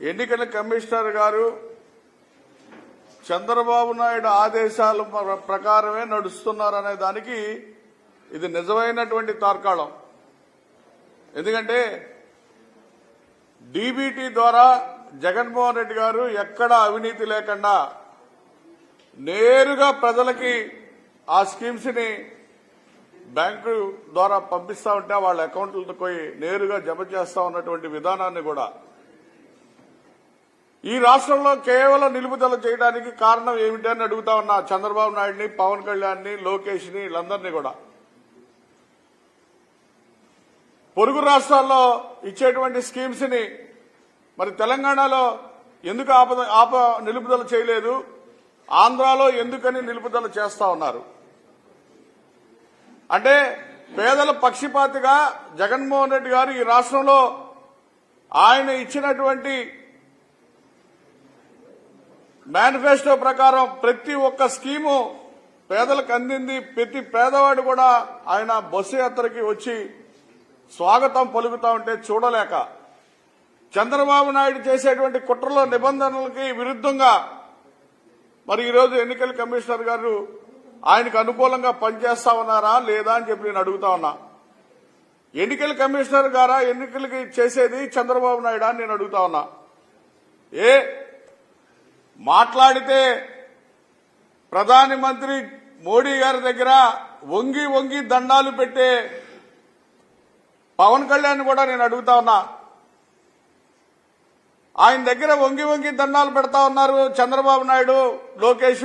ఎన్నికల కమిషనర్ గారు చంద్రబాబు నాయుడు ఆదేశాల ప్రకారమే నడుస్తున్నారనే దానికి ఇది నిజమైనటువంటి తార్కాళం. ఎందుకంటే డీబీటీ ద్వారా జగన్మోహన్ రెడ్డి గారు ఎక్కడ అవినీతి లేకుండా నేరుగా ప్రజలకి ఆ స్కీమ్స్ని బ్యాంకు ద్వారా పంపిస్తా ఉంటే వాళ్ళ అకౌంట్లతో పోయి నేరుగా జమ చేస్తా ఉన్నటువంటి విధానాన్ని కూడా ఈ రాష్ట్రంలో కేవలం నిలుపుదల చేయడానికి కారణం ఏమిటి అని అడుగుతా ఉన్నా చంద్రబాబు నాయుడిని పవన్ కళ్యాణ్ని లోకేష్ని వీళ్ళందరినీ కూడా. పొరుగు రాష్ట్రాల్లో ఇచ్చేటువంటి స్కీమ్స్ని మరి తెలంగాణలో ఎందుకు ఆపద ఆప నిలుపుదల చేయలేదు? ఆంధ్రాలో ఎందుకని నిలుపుదల చేస్తా ఉన్నారు? అంటే పేదల పక్షిపాతిగా జగన్మోహన్ రెడ్డి గారు ఈ రాష్ట్రంలో ఆయన ఇచ్చినటువంటి మేనిఫెస్టో ప్రకారం ప్రతి ఒక్క స్కీము పేదలకు అందింది. ప్రతి పేదవాడు కూడా ఆయన బస్సు యాత్రకి వచ్చి స్వాగతం పలుకుతా ఉంటే చూడలేక చంద్రబాబు నాయుడు చేసేటువంటి కుట్రలో నిబంధనలకి విరుద్ధంగా మరి ఈరోజు ఎన్నికల కమిషనర్ గారు ఆయనకు అనుకూలంగా పనిచేస్తా ఉన్నారా లేదా అని చెప్పి నేను అడుగుతా ఉన్నా. ఎన్నికల కమిషనర్ గారా ఎన్నికలకి చేసేది చంద్రబాబు నాయుడు అని నేను అడుగుతా ఉన్నా. ఏ మాట్లాడితే ప్రధాని మంత్రి మోడీ గారి దగ్గర వంగి వంగి దండాలు పెట్టే పవన్ కళ్యాణ్ కూడా నేను అడుగుతా ఉన్నా. ఆయన దగ్గర వంగి వంగి దండాలు పెడతా ఉన్నారు చంద్రబాబు నాయుడు లోకేష్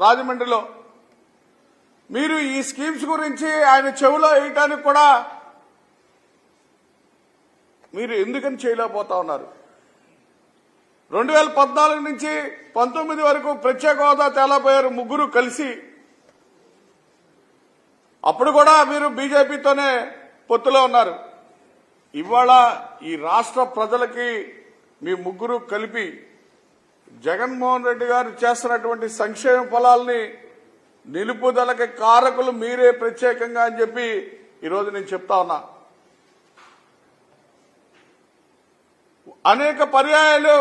రాజమండ్రిలో. మీరు ఈ స్కీమ్స్ గురించి ఆయన చెవిలో వేయటానికి కూడా మీరు ఎందుకని చేయలేకపోతా ఉన్నారు? రెండు వేల పద్నాలుగు నుంచి పంతొమ్మిది వరకు ప్రత్యేక హోదా తేలాపోయారు ముగ్గురు కలిసి. అప్పుడు కూడా మీరు బీజేపీతోనే పొత్తులో ఉన్నారు. ఇవాళ ఈ రాష్ట్ర ప్రజలకి మీ ముగ్గురు కలిపి జగన్మోహన్ రెడ్డి గారు చేస్తున్నటువంటి సంక్షేమ ఫలాల్ని నిలుపుదలకి కారకులు మీరే ప్రత్యేకంగా అని చెప్పి ఈరోజు నేను చెప్తా ఉన్నా. అనేక పర్యాయాలు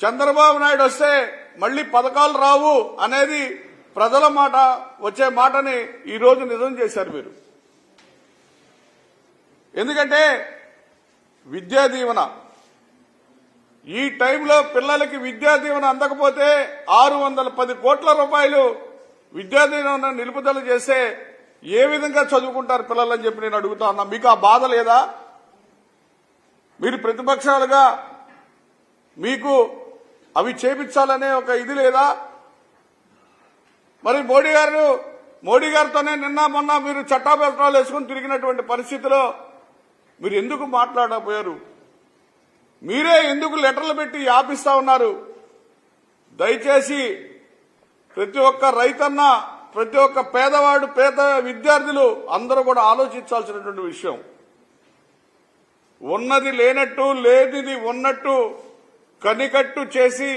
చంద్రబాబు నాయుడు వస్తే మళ్ళీ పథకాలు రావు అనేది ప్రజల మాట వచ్చే మాటని ఈరోజు నిజం చేశారు మీరు. ఎందుకంటే విద్యా దీవెన ఈ టైంలో పిల్లలకి విద్యా దీవెన అందకపోతే ఆరు వందల పది కోట్ల రూపాయలు విద్యా దీవెన నిలుపుదల చేస్తే ఏ విధంగా చదువుకుంటారు పిల్లలని చెప్పి నేను అడుగుతా ఉన్నా. మీకు ఆ బాధ లేదా? మీరు ప్రతిపక్షాలుగా మీకు అవి చేపించాలనే ఒక ఇది లేదా? మరి మోడీ గారు మోడీ గారితోనే నిన్న మొన్న మీరు చట్టాపత్రాలు వేసుకుని తిరిగినటువంటి పరిస్థితిలో మీరు ఎందుకు మాట్లాడకపోయారు? మీరే ఎందుకు లెటర్లు పెట్టి ఆపిస్తా ఉన్నారు? దయచేసి ప్రతి ఒక్క రైతన్న ప్రతి ఒక్క పేదవాడు పేద విద్యార్థులు అందరూ కూడా ఆలోచించాల్సినటువంటి విషయం. ఉన్నది లేనట్టు లేనిది ఉన్నట్టు కనికట్టు చేసి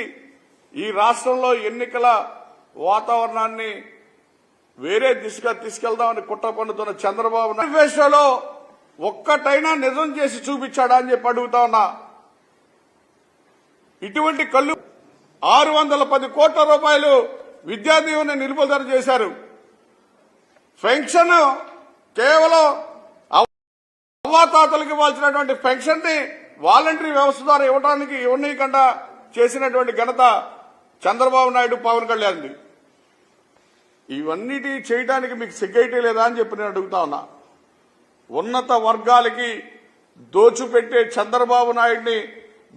ఈ రాష్ట్రంలో ఎన్నికల వాతావరణాన్ని వేరే దిశగా తీసుకెళ్దామని కుట్ర పన్నుతున్న చంద్రబాబు మేనిఫెస్టోలో ఒక్కటైనా నిజం చేసి చూపించాడా అని చెప్పి అడుగుతా ఉన్నా. ఇటువంటి కళ్ళు ఆరు వందల పది కోట్ల రూపాయలు విద్యాదీవుని నిలుపుదల చేశారు. పెన్షన్ కేవలం అవ్వాతాతలకు ఇవ్వాల్సినటువంటి పెన్షన్ని వాలంటరీ వ్యవస్థ ద్వారా ఇవ్వడానికి ఇవ్వనీయకుండా చేసినటువంటి ఘనత చంద్రబాబు నాయుడు పవన్ కళ్యాణ్ది. ఇవన్నిటి చేయడానికి మీకు సెక్యూరిటీ లేదా అని చెప్పి నేను అడుగుతా ఉన్నా. ఉన్నత వర్గాలకి దోచుపెట్టే చంద్రబాబు నాయుడిని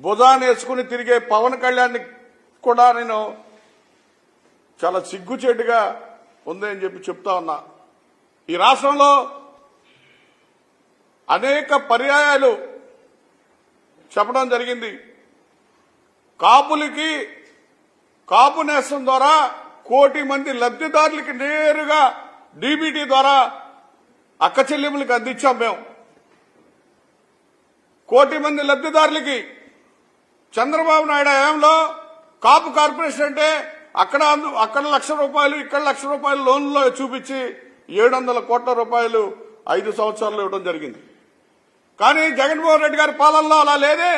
భుజానేసుకుని తిరిగే పవన్ కళ్యాణ్ కూడా నేను చాలా సిగ్గుచేటుగా ఉందని చెప్పి చెప్తా ఉన్నా. ఈ రాష్ట్రంలో అనేక పర్యాయాలు చెప్పడం జరిగింది. కాపులకి కాపు నేస్తం ద్వారా కోటి మంది లబ్ధిదారులకి నేరుగా డీబీటీ ద్వారా అక్క చెల్లెములకి అందించాం మేము. కోటి మంది లబ్ధిదారులకి చంద్రబాబు నాయుడు హయాంలో కాపు కార్పొరేషన్ అంటే అక్కడ అందు- అక్కడ లక్ష రూపాయలు ఇక్కడ లక్ష రూపాయలు లోన్లో చూపించి ఏడు వందల కోట్ల రూపాయలు ఐదు సంవత్సరాలు ఇవ్వడం జరిగింది. కానీ జగన్మోహన్ రెడ్డి గారి పాలనలో అలా లేదే.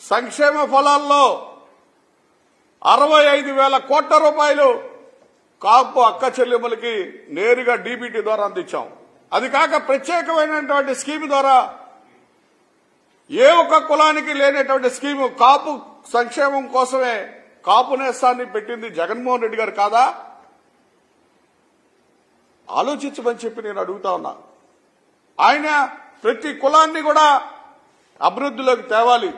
సంక్షేమ ఫలాల్లో అరవై ఐదు వేల కోట్ల రూపాయలు కాపు అక్క చెల్లింపులకి నేరుగా డీబీటీ ద్వారా అందించాం. అది కాక ప్రత్యేకమైనటువంటి స్కీమ్ ద్వారా ఏ ఒక్క కులానికి లేనటువంటి స్కీము కాపు సంక్షేమం కోసమే కాపు నేస్తాన్ని పెట్టింది జగన్మోహన్ రెడ్డి గారు కాదా? ఆలోచించమని చెప్పి నేను అడుగుతా ఉన్నా. ఆయన ప్రతి కులాన్ని కూడా అభివృద్ధిలోకి తేవాలి.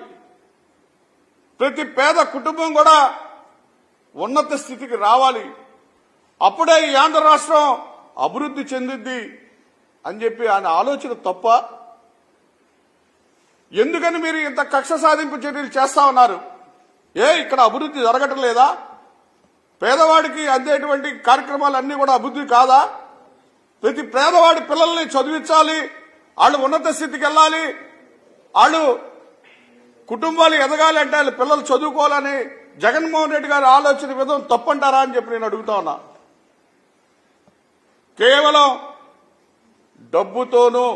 ప్రతి పేద కుటుంబం కూడా ఉన్నత స్థితికి రావాలి. అప్పుడే ఈ ఆంధ్ర రాష్ట్రం అభివృద్ధి చెందిద్ది అని చెప్పి ఆయన ఆలోచన తప్ప ఎందుకని మీరు ఇంత కక్ష సాధింపు చర్యలు చేస్తా ఉన్నారు? ఏ ఇక్కడ అభివృద్ధి జరగటం లేదా పేదవాడికి అందేటువంటి కార్యక్రమాలు అన్నీ కూడా అభివృద్ధి కాదా? ప్రతి పేదవాడి పిల్లల్ని చదివించాలి వాళ్ళు ఉన్నత స్థితికి వెళ్ళాలి. వాళ్ళు కుటుంబాలు ఎదగాలి అంటే వాళ్ళ పిల్లలు చదువుకోవాలని జగన్మోహన్ రెడ్డి గారి ఆలోచన విధం తప్పంటారా అని చెప్పి నేను అడుగుతా ఉన్నా. కేవలం డబ్బుతోనూ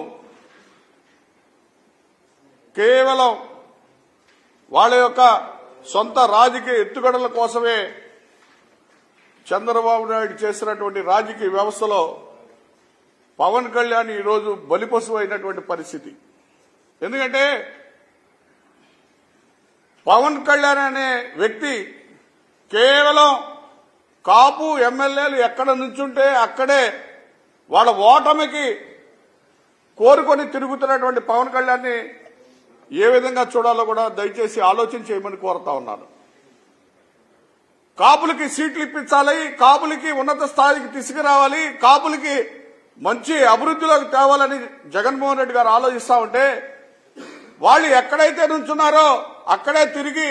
కేవలం వాళ్ళ యొక్క సొంత రాజకీయ ఎత్తుగడల కోసమే చంద్రబాబు నాయుడు చేసినటువంటి రాజకీయ వ్యవస్థలో పవన్ కళ్యాణ్ ఈరోజు బలిపశువు అయినటువంటి పరిస్థితి. ఎందుకంటే పవన్ కళ్యాణ్ అనే వ్యక్తి కేవలం కాపు ఎమ్మెల్యేలు ఎక్కడ నుంచుంటే అక్కడే వాళ్ళ ఓటమికి కోరుకొని తిరుగుతున్నటువంటి పవన్ కళ్యాణ్ని ఏ విధంగా చూడాలో కూడా దయచేసి ఆలోచన చేయమని కోరుతా ఉన్నాను. కాపులకి సీట్లు ఇప్పించాలి కాపులకి ఉన్నత స్థాయికి తీసుకురావాలి కాపులకి మంచి అభివృద్ధిలోకి తేవాలని జగన్మోహన్ రెడ్డి గారు ఆలోచిస్తా ఉంటే వాళ్ళు ఎక్కడైతే నుంచున్నారో అక్కడే తిరిగి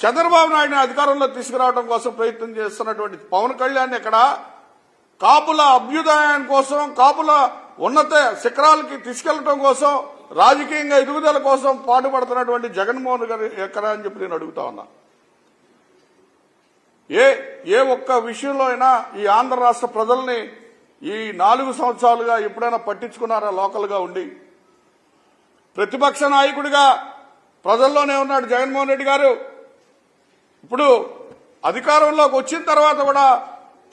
చంద్రబాబు నాయుడిని అధికారంలో తీసుకురావడం కోసం ప్రయత్నం చేస్తున్నటువంటి పవన్ కళ్యాణ్ ఇక్కడ కాపుల అభ్యుదయం కోసం కాపుల ఉన్నత శిఖరాలకి తీసుకెళ్ళడం కోసం రాజకీయంగా ఎదుగుదల కోసం పాటుపడుతున్నటువంటి జగన్మోహన్ గారు ఎక్కడ అని చెప్పి నేను అడుగుతా ఉన్నా. ఏ ఏ ఒక్క విషయంలో అయినా ఈ ఆంధ్ర రాష్ట్ర ప్రజల్ని ఈ నాలుగు సంవత్సరాలుగా ఎప్పుడైనా పట్టించుకున్నారా లోకల్గా ఉండి? ప్రతిపక్ష నాయకుడిగా ప్రజల్లోనే ఉన్నాడు జగన్మోహన్ రెడ్డి గారు. ఇప్పుడు అధికారంలోకి వచ్చిన తర్వాత కూడా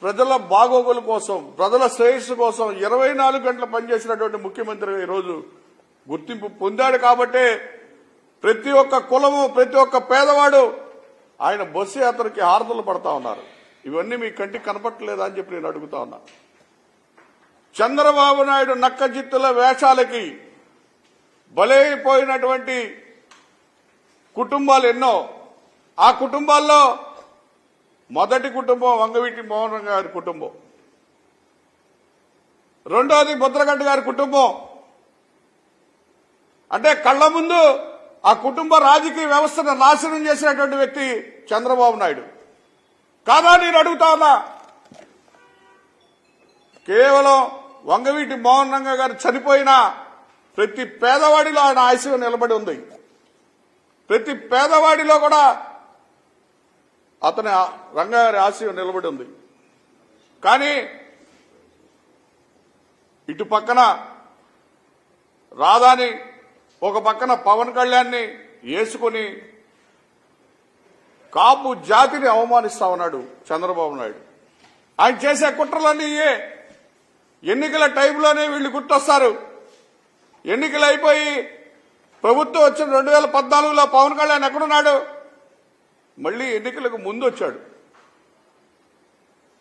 ప్రజల బాగోగుల కోసం ప్రజల శ్రేయస్సు కోసం ఇరవై నాలుగు గంటలు పనిచేసినటువంటి ముఖ్యమంత్రి ఈరోజు గుర్తింపు పొందాడు కాబట్టే ప్రతి ఒక్క కులము ప్రతి ఒక్క పేదవాడు ఆయన బస్సు యాత్రకి హారతలు పడతా ఉన్నారు. ఇవన్నీ మీ కంటికి కనపట్టలేదా అని చెప్పి నేను అడుగుతా ఉన్నా. చంద్రబాబు నాయుడు నక్కజిత్తుల వేషాలకి బలైపోయినటువంటి కుటుంబాలు ఎన్నో. ఆ కుటుంబాల్లో మొదటి కుటుంబం వంగవీటి మోహన్ గారి కుటుంబం. రెండోది ముద్రగడ్డ గారి కుటుంబం. అంటే కళ్ళ ముందు ఆ కుటుంబ రాజకీయ వ్యవస్థను నాశనం చేసినటువంటి వ్యక్తి చంద్రబాబు నాయుడు. కాదా నేను అడుగుతా ఉన్నా? కేవలం వంగవీటి మోహన్ రంగ గారు చనిపోయిన ప్రతి పేదవాడిలో ఆయన ఆశయం నిలబడి ఉంది. ప్రతి పేదవాడిలో కూడా అతని రంగారి ఆశయం నిలబడి ఉంది. కానీ ఇటు పక్కన రాధాని ఒక పక్కన పవన్ కళ్యాణ్ని వేసుకుని కాపు జాతిని అవమానిస్తా ఉన్నాడు చంద్రబాబు నాయుడు. ఆయన చేసే కుట్రలన్నీ ఎన్నికల టైంలోనే వీళ్ళు గుర్తొస్తారు. ఎన్నికలు అయిపోయి ప్రభుత్వం వచ్చిన రెండు వేల పద్నాలుగులో పవన్ కళ్యాణ్ ఎక్కడున్నాడు? మళ్ళీ ఎన్నికలకు ముందు వచ్చాడు.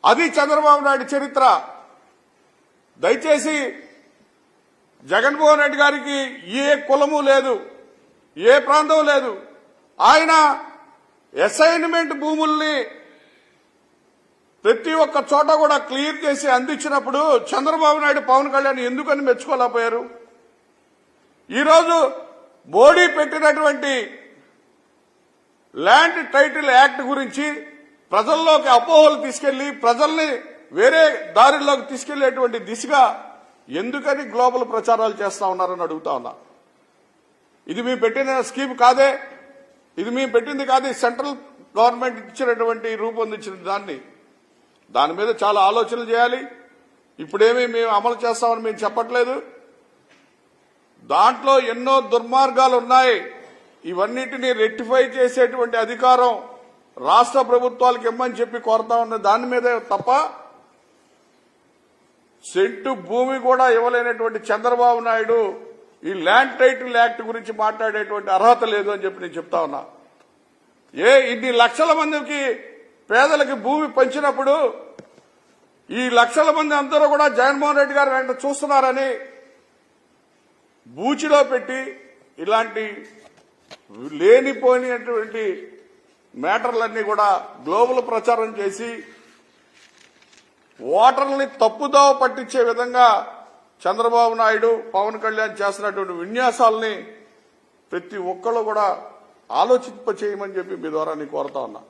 అది చంద్రబాబు నాయుడు చరిత్ర. దయచేసి జగన్మోహన్ రెడ్డి గారికి ఏ కులము లేదు ఏ ప్రాంతం లేదు. ఆయన అసైన్మెంట్ భూముల్ని ప్రతి ఒక్క చోట కూడా క్లియర్ చేసి అందించినప్పుడు చంద్రబాబు నాయుడు పవన్ కళ్యాణ్ ఎందుకని మెచ్చుకోలేకపోయారు? ఈరోజు మోడీ పెట్టినటువంటి ల్యాండ్ టైటిల్ యాక్ట్ గురించి ప్రజల్లోకి అపోహలు తీసుకెళ్ళి ప్రజల్ని వేరే దారిలోకి తీసుకెళ్ళేటువంటి దిశగా ఎందుకని గ్లోబల్ ప్రచారాలు చేస్తా ఉన్నారని అడుగుతా ఉన్నా. ఇది మేము పెట్టిన స్కీమ్ కాదే ఇది మేము పెట్టింది కాదు సెంట్రల్ గవర్నమెంట్ ఇచ్చినటువంటి రూపొందించిన దాన్ని దాని మీద చాలా ఆలోచనలు చేయాలి. ఇప్పుడేమీ మేము అమలు చేస్తామని మేము చెప్పట్లేదు. దాంట్లో ఎన్నో దుర్మార్గాలు ఉన్నాయి. ఇవన్నిటిని రెక్టిఫై చేసేటువంటి అధికారం రాష్ట్ర ప్రభుత్వాలకు ఇమ్మని చెప్పి కోరుతా ఉన్న దాని మీదే తప్ప సెంటు భూమి కూడా ఇవ్వలేనటువంటి చంద్రబాబు నాయుడు ఈ ల్యాండ్ టైటిల్ యాక్ట్ గురించి మాట్లాడేటువంటి అర్హత లేదు అని చెప్పి నేను చెప్తా ఉన్నా. ఏ ఇన్ని లక్షల మందికి పేదలకి భూమి పంచినప్పుడు ఈ లక్షల మంది అందరూ కూడా జగన్మోహన్ రెడ్డి గారు వెంట చూస్తున్నారని బూచిలో పెట్టి ఇలాంటి లేనిపోయినటువంటి మ్యాటర్లన్నీ కూడా గ్లోబల్ ప్రచారం చేసి ఓటర్లని తప్పుదోవ పట్టించే విధంగా చంద్రబాబు నాయుడు పవన్ కళ్యాణ్ చేస్తున్నటువంటి విన్యాసాలని ప్రతి ఒక్కళ్ళు కూడా ఆలోచింప చేయమని చెప్పి మీ ద్వారా నేను కోరుతా ఉన్నా.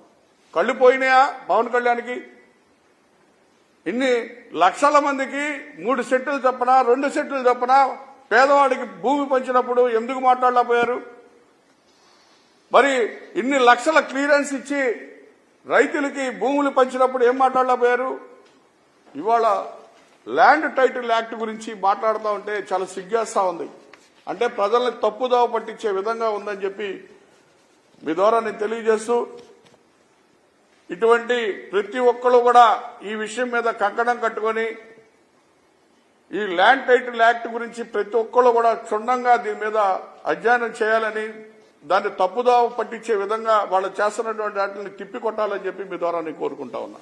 కళ్ళు పోయినాయా పవన్ కళ్యాణ్కి? ఇన్ని లక్షల మందికి మూడు సెట్లు చొప్పున రెండు సెట్లు చొప్పున పేదవాడికి భూమి పంచినప్పుడు ఎందుకు మాట్లాడలేకపోయారు? మరి ఇన్ని లక్షల క్లియరెన్స్ ఇచ్చి రైతులకి భూములు పంచినప్పుడు ఏం మాట్లాడలేకపోయారు? ఇవాళ ల్యాండ్ టైటిల్ యాక్ట్ గురించి మాట్లాడుతూ ఉంటే చాలా సిగ్గేస్తా ఉంది. అంటే ప్రజల్ని తప్పుదోవ పట్టించే విధంగా ఉందని చెప్పి మీ ద్వారా నేను తెలియజేస్తూ ఇటువంటి ప్రతి ఒక్కరు కూడా ఈ విషయం మీద కంకణం కట్టుకొని ఈ ల్యాండ్ టైటిల్ యాక్ట్ గురించి ప్రతి ఒక్కరు కూడా క్షుణ్ణంగా దీని మీద అధ్యయనం చేయాలని దాన్ని తప్పుదావ పట్టించే విధంగా వాళ్ళు చేస్తున్నటువంటి వాటిని తిప్పికొట్టాలని చెప్పి మీ ద్వారా నేను కోరుకుంటా ఉన్నా.